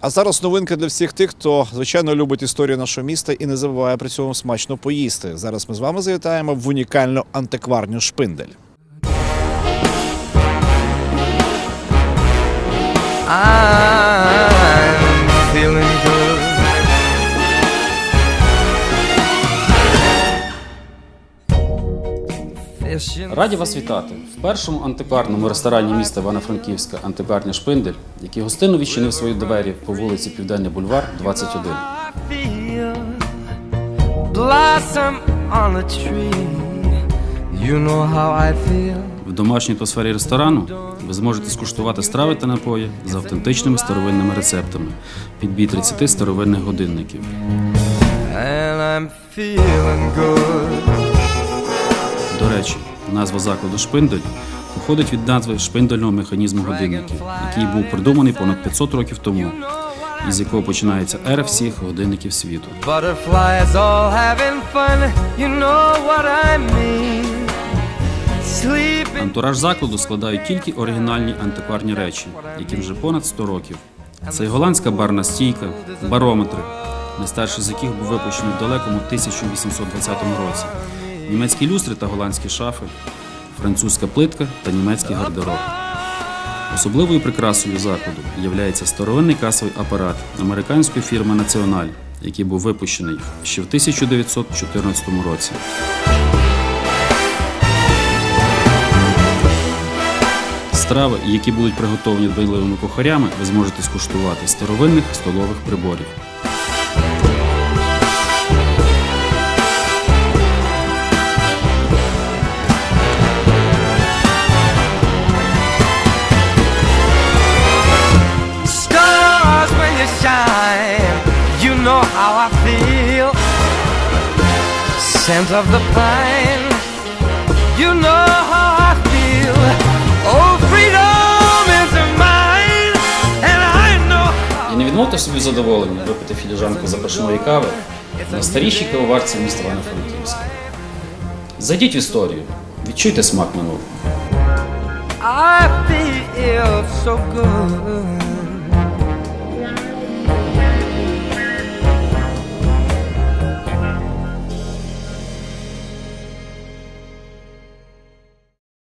А зараз новинка для всіх тих, хто звичайно любить історію нашого міста і не забуває при цьому смачно поїсти. Зараз ми з вами завітаємо в унікальну антикварню Шпиндель. Раді вас вітати в першому антикварному ресторані міста Івано-Франківська антикварня Шпиндель, який гостинно відчинив свої двері по вулиці Південний бульвар, 21. Blossom on a tree. You know how I feel. В домашній атмосфері ресторану ви зможете скуштувати страви та напої з автентичними старовинними рецептами, підбій 30 старовинних годинників. And I'm feeling good. Речі, назва закладу Шпиндель походить від назви шпиндельного механізму годинників, який був придуманий понад 500 років тому, із якого починається ера всіх годинників світу. Антураж закладу складають тільки оригінальні антикварні речі, яким вже понад 100 років. Це й голландська барна стійка, барометри, найстарший з яких був випущений в далекому 1820 році, німецькі люстри та голландські шафи, французька плитка та німецький гардероб. Особливою прикрасою закладу є старовинний касовий апарат американської фірми Національ, який був випущений ще в 1914 році. Страви, які будуть приготовані дбайливими кухарями, ви зможете скуштувати старовинних столових приборів. You you know how I feel. Scent of the pine, you know how I feel. Oh, freedom is mine, and I know how. І не відмовте собі задоволення випити філіжанку запашної кави на старішій кавоварці міста Івано-Франківська. Зайдіть в історію, відчуйте смак минулого. I feel so good.